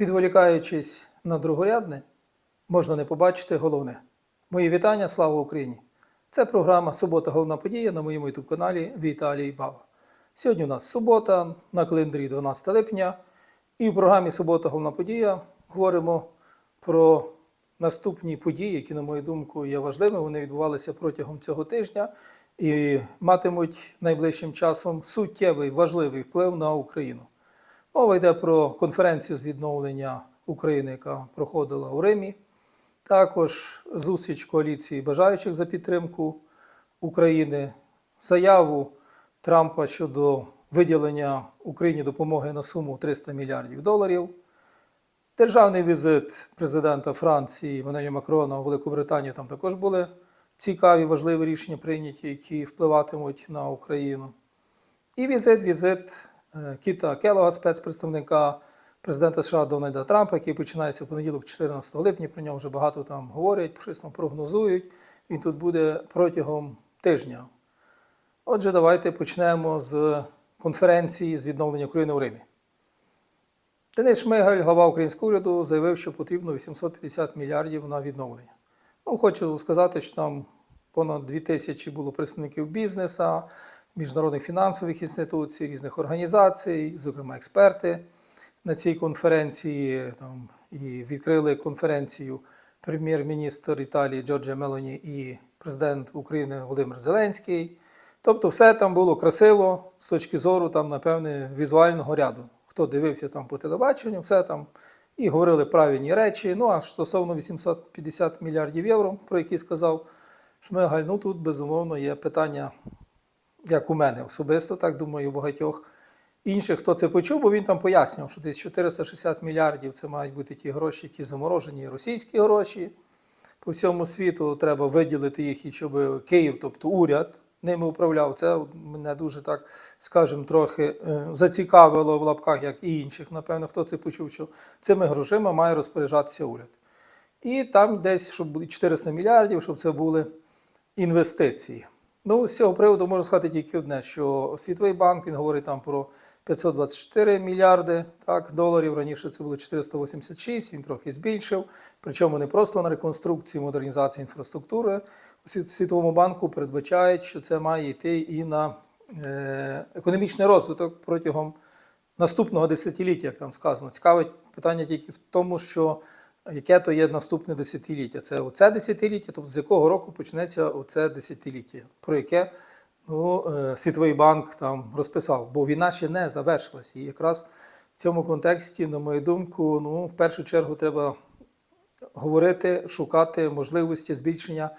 Відволікаючись на другорядне, можна не побачити головне. Мої вітання, слава Україні! Це програма Субота головна подія на моєму youtube каналі Віталій Бала. Сьогодні у нас субота, на календарі 12 липня, і в програмі Субота головна подія говоримо про наступні події, які, на мою думку, є важливими. Вони відбувалися протягом цього тижня і матимуть найближчим часом суттєвий важливий вплив на Україну. Мова йде про конференцію з відновлення України, яка проходила у Римі. Також зустріч коаліції бажаючих за підтримку України, заяву Трампа щодо виділення Україні допомоги на суму 300 мільярдів доларів. Державний візит президента Франції Еммануеля Макрона у Великобританію там також були цікаві, важливі рішення прийняті, які впливатимуть на Україну. І візит, візит Кіта Келога, спецпредставника президента США Дональда Трампа, який починається в понеділок, 14 липня. Про нього вже багато там говорять, щось там прогнозують. Він тут буде протягом тижня. Отже, давайте почнемо з конференції з відновлення України у Римі. Денис Шмигаль, глава українського уряду, заявив, що потрібно 850 мільярдів на відновлення. Ну, хочу сказати, що там понад 2 тисячі було представників бізнесу, міжнародних фінансових інституцій, різних організацій, зокрема експерти на цій конференції. Там, і відкрили конференцію прем'єр-міністр Італії Джорджа Мелоні і президент України Володимир Зеленський. Тобто, все там було красиво з точки зору, там, напевне, візуального ряду. Хто дивився там по телебаченню, все там і говорили правильні речі. Ну а стосовно 850 мільярдів євро, про які сказав Шмигаль, ну тут безумовно є питання, як у мене особисто, так думаю, у багатьох інших, хто це почув, бо він там пояснював, що десь 460 мільярдів це мають бути ті гроші, які заморожені, російські гроші. По всьому світу треба виділити їх, і щоб Київ, тобто уряд, ними управляв. Це мене дуже так, скажімо, трохи е, зацікавило в лапках, як і інших. Напевно, хто це почув, що цими грошима має розпоряджатися уряд. І там десь, щоб були 400 мільярдів, щоб це були інвестиції. Ну, з цього приводу можу сказати тільки одне, що Світовий банк він говорить там про 524 мільярди так, доларів. Раніше це було 486, він трохи збільшив. Причому не просто на реконструкцію, модернізацію інфраструктури. У Світовому банку передбачають, що це має йти і на е, економічний розвиток протягом наступного десятиліття, як там сказано. Цікаве питання тільки в тому, що яке то є наступне десятиліття. Це оце десятиліття, тобто з якого року почнеться оце десятиліття, про яке ну, е, Світовий банк там розписав, бо війна ще не завершилась. І якраз в цьому контексті, на мою думку, ну, в першу чергу треба говорити, шукати можливості збільшення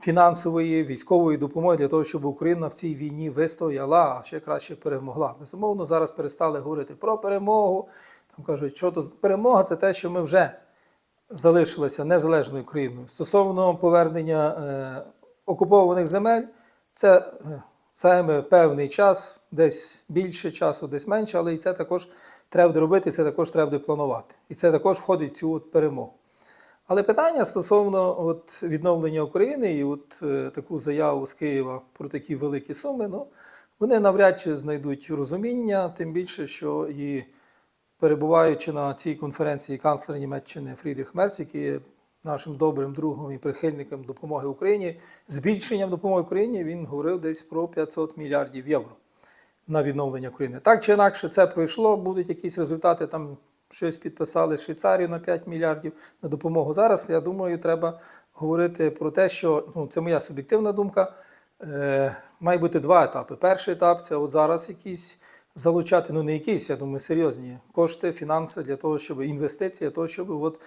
фінансової військової допомоги для того, щоб Україна в цій війні вистояла, а ще краще перемогла. Безумовно, зараз перестали говорити про перемогу. Там кажуть, що то перемога це те, що ми вже залишилися незалежною країною. Стосовно повернення е, окупованих земель, це е, займе певний час, десь більше часу, десь менше, але і це також треба робити, це також треба планувати. І це також входить в цю от перемогу. Але питання стосовно от відновлення України і от е, таку заяву з Києва про такі великі суми, ну, вони навряд чи знайдуть розуміння, тим більше, що і перебуваючи на цій конференції канцлер Німеччини Фрідріх Мерц, який є нашим добрим другом і прихильником допомоги Україні, збільшенням допомоги Україні він говорив десь про 500 мільярдів євро на відновлення України. Так чи інакше, це пройшло, будуть якісь результати. Там щось підписали Швейцарію на 5 мільярдів на допомогу. Зараз, я думаю, треба говорити про те, що ну, це моя суб'єктивна думка. Е, має бути два етапи. Перший етап це от зараз якісь залучати, ну не якісь, я думаю, серйозні кошти, фінанси для того, щоб інвестиції, для того, щоб от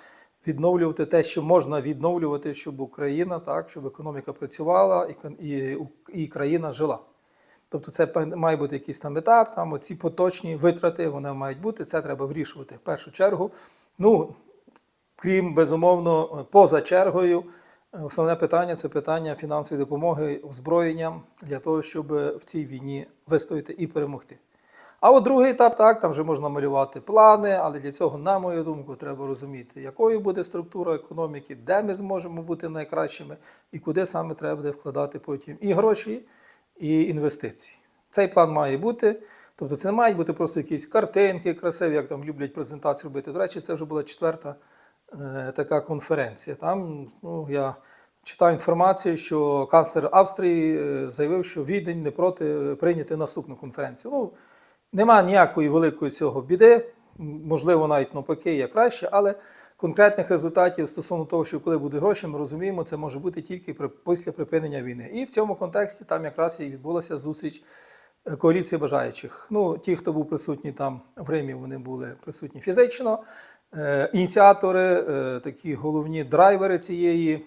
відновлювати те, що можна відновлювати, щоб Україна, так, щоб економіка працювала і, і, і країна жила. Тобто це має бути якийсь там етап, там оці поточні витрати, вони мають бути, це треба вирішувати в першу чергу. Ну, крім безумовно, поза чергою, основне питання це питання фінансової допомоги озброєнням для того, щоб в цій війні вистояти і перемогти. А от другий етап, так, там вже можна малювати плани, але для цього, на мою думку, треба розуміти, якою буде структура економіки, де ми зможемо бути найкращими і куди саме треба буде вкладати потім і гроші, і інвестиції. Цей план має бути. Тобто це не мають бути просто якісь картинки красиві, як там люблять презентації робити. До речі, це вже була четверта е, така конференція. Там ну, я читаю інформацію, що канцлер Австрії е, заявив, що Відень не проти е, прийняти наступну конференцію. Ну, нема ніякої великої цього біди. Можливо, навіть навпаки є краще, але конкретних результатів стосовно того, що коли буде гроші, ми розуміємо, це може бути тільки при- після припинення війни. І в цьому контексті там якраз і відбулася зустріч е, коаліції бажаючих. Ну, ті, хто був присутній там в Римі, вони були присутні фізично. Е, Ініціатори, е, такі головні драйвери цієї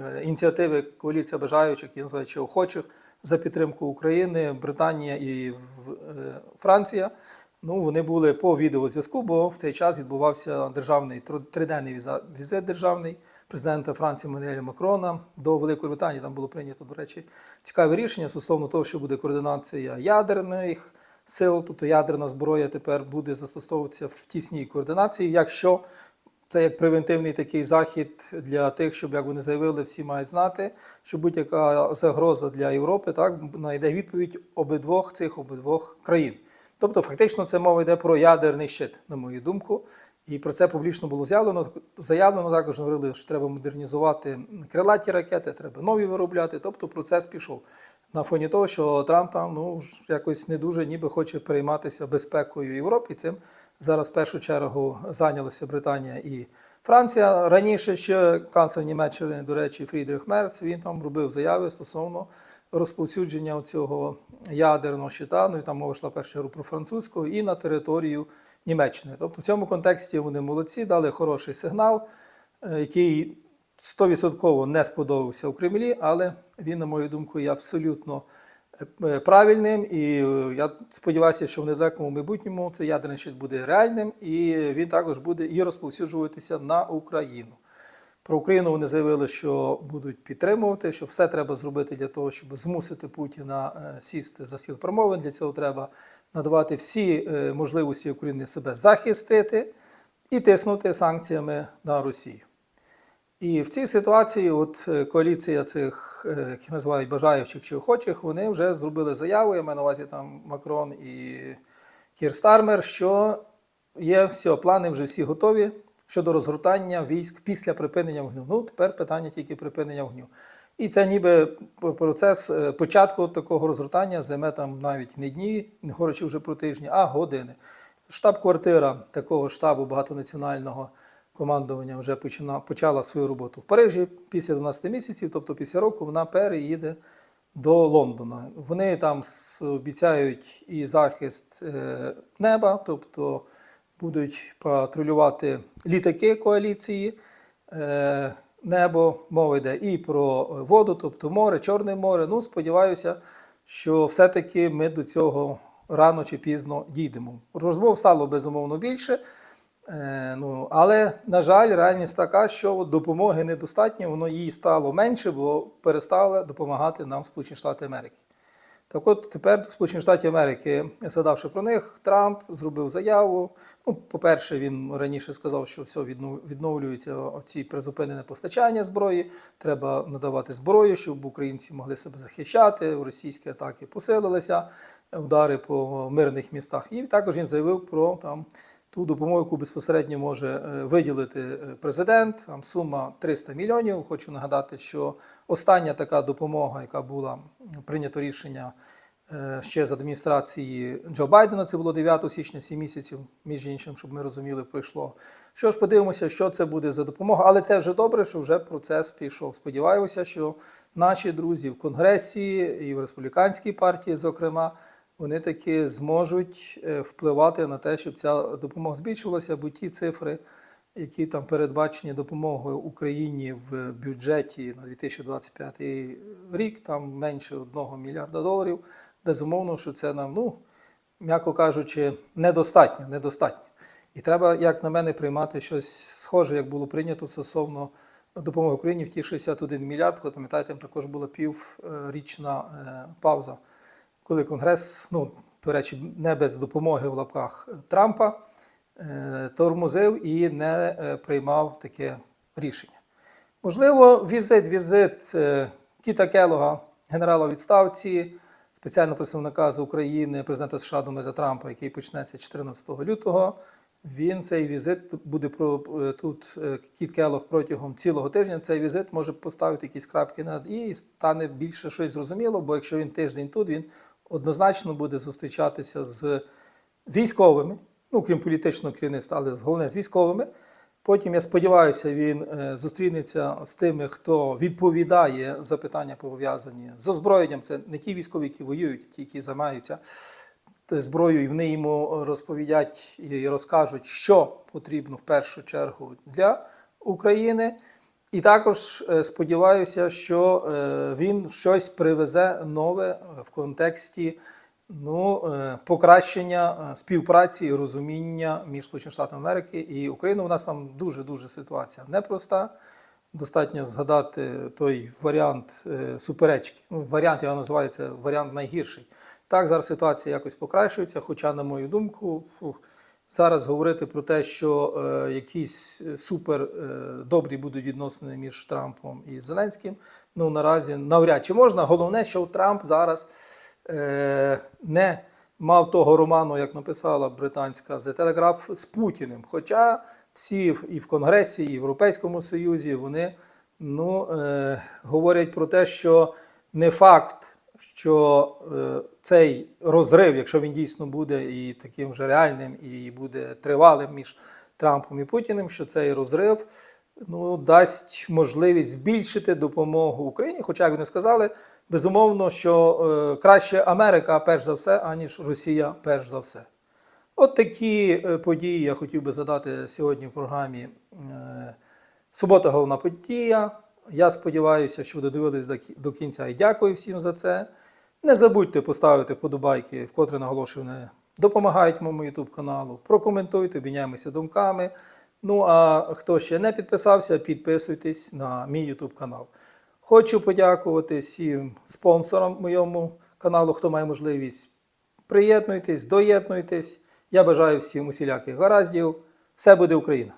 е, ініціативи коаліція бажаючих, які називають ще охочих за підтримку України, Британія і е, Франція. Ну, вони були по відеозв'язку, бо в цей час відбувався державний триденний візит державний президента Франції Мануеля Макрона до Великої Британії. Там було прийнято, до речі, цікаве рішення стосовно того, що буде координація ядерних сил, тобто ядерна зброя тепер буде застосовуватися в тісній координації, якщо це як превентивний такий захід для тих, щоб, як вони заявили, всі мають знати, що будь-яка загроза для Європи так знайде відповідь обидвох цих обидвох країн. Тобто, фактично, це мова йде про ядерний щит, на мою думку. І про це публічно було заявлено. Заявлено також говорили, що треба модернізувати крилаті ракети, треба нові виробляти. Тобто процес пішов. На фоні того, що Трамп там ну якось не дуже ніби хоче перейматися безпекою Європи. Цим зараз в першу чергу зайнялися Британія і Франція. Раніше ще канцлер Німеччини, до речі, Фрідрих Мерц, він там робив заяви стосовно розповсюдження цього ядерного щита. Ну і там мова йшла першу чергу про французьку і на територію Німеччини. Тобто в цьому контексті вони молодці, дали хороший сигнал, е, який 100% не сподобався у Кремлі, але він, на мою думку, є абсолютно правильним. І е, я сподіваюся, що в недалекому майбутньому цей ядерний щит буде реальним, і він також буде і розповсюджуватися на Україну. Про Україну вони заявили, що будуть підтримувати, що все треба зробити для того, щоб змусити Путіна е, сісти за стіл промовин. Для цього треба надавати всі е, можливості України себе захистити і тиснути санкціями на Росію. І в цій ситуації, от е, коаліція цих, е, які називають бажаючих чи охочих, вони вже зробили заяву. Я маю на увазі там Макрон і Кір Стармер, що є все, плани вже всі готові щодо розгортання військ після припинення вогню. Ну, тепер питання тільки припинення вогню. І це ніби процес е, початку такого розгортання займе там навіть не дні, не говорячи вже про тижні, а години. Штаб-квартира такого штабу багатонаціонального командування вже почина, почала свою роботу в Парижі після 12 місяців, тобто після року вона переїде до Лондона. Вони там обіцяють і захист е, неба, тобто будуть патрулювати літаки коаліції. Е, Небо мова йде і про воду, тобто море, Чорне море. Ну, сподіваюся, що все-таки ми до цього рано чи пізно дійдемо. Розмов стало безумовно більше. Е, ну, але, на жаль, реальність така, що допомоги недостатньо, воно їй стало менше, бо перестали допомагати нам Сполучені Штати Америки. Так от тепер Сполучені Штати Америки, згадавши про них, Трамп зробив заяву. Ну, по-перше, він раніше сказав, що все віднов- відновлюється ці призупинене постачання зброї. Треба надавати зброю, щоб українці могли себе захищати. Російські атаки посилилися, удари по мирних містах. І також він заявив про там. Ту допомогу, яку безпосередньо може е, виділити е, президент, там сума 300 мільйонів. Хочу нагадати, що остання така допомога, яка була прийнято рішення е, ще з адміністрації Джо Байдена, це було 9 січня, 7 місяців, між іншим, щоб ми розуміли, пройшло. Що ж, подивимося, що це буде за допомога, але це вже добре, що вже процес пішов. Сподіваюся, що наші друзі в Конгресі і в республіканській партії, зокрема, вони таки зможуть е, впливати на те, щоб ця допомога збільшувалася, бо ті цифри, які там передбачені допомогою Україні в бюджеті на 2025 рік, там менше 1 мільярда доларів. Безумовно, що це нам, ну, м'яко кажучи, недостатньо. недостатньо. І треба, як на мене, приймати щось схоже, як було прийнято стосовно допомоги Україні в ті 61 мільярд, коли пам'ятаєте, там також була піврічна е, пауза коли Конгрес, ну, до речі, не без допомоги в лапках Трампа, е, тормозив і не е, приймав таке рішення. Можливо, візит, візит е, Кіта Келога, генерала відставці, спеціального представника з України, президента США Дональда Трампа, який почнеться 14 лютого. Він цей візит буде про тут Кіт Келох протягом цілого тижня. Цей візит може поставити якісь крапки над і стане більше щось зрозуміло, бо якщо він тиждень тут, він однозначно буде зустрічатися з військовими, ну крім політичного керівництва, але головне з військовими. Потім, я сподіваюся, він е, зустрінеться з тими, хто відповідає за питання пов'язані з озброєнням. Це не ті військові, які воюють, а ті, які займаються т- зброєю, і вони йому розповідять і розкажуть, що потрібно в першу чергу для України. І також е, сподіваюся, що е, він щось привезе нове в контексті ну, е, покращення співпраці і розуміння між Сполученими Штатами Америки і Україною. У нас там дуже дуже ситуація непроста. Достатньо згадати той варіант суперечки. Ну, варіант я називаю це варіант найгірший. Так, зараз ситуація якось покращується, хоча, на мою думку, фу, зараз говорити про те, що е, якісь е, супер е, добрі будуть відносини між Трампом і Зеленським, ну наразі навряд чи можна. Головне, що Трамп зараз е, не мав того роману, як написала британська The Telegraph, з Путіним. Хоча всі і в Конгресі, і в Європейському Союзі вони ну, е, говорять про те, що не факт, що е, цей розрив, якщо він дійсно буде і таким вже реальним, і буде тривалим між Трампом і Путіним, що цей розрив ну, дасть можливість збільшити допомогу Україні. Хоча, як вони сказали, безумовно, що е, краще Америка перш за все, аніж Росія перш за все. От такі е, події я хотів би задати сьогодні в програмі Субота головна подія. Я сподіваюся, що ви додивились до кінця і дякую всім за це. Не забудьте поставити вподобайки, вкотре наголошую, вони допомагають моєму YouTube каналу. Прокоментуйте, обміняємося думками. Ну а хто ще не підписався, підписуйтесь на мій YouTube канал. Хочу подякувати всім спонсорам моєму каналу, хто має можливість. Приєднуйтесь, доєднуйтесь. Я бажаю всім усіляких гараздів. Все буде Україна!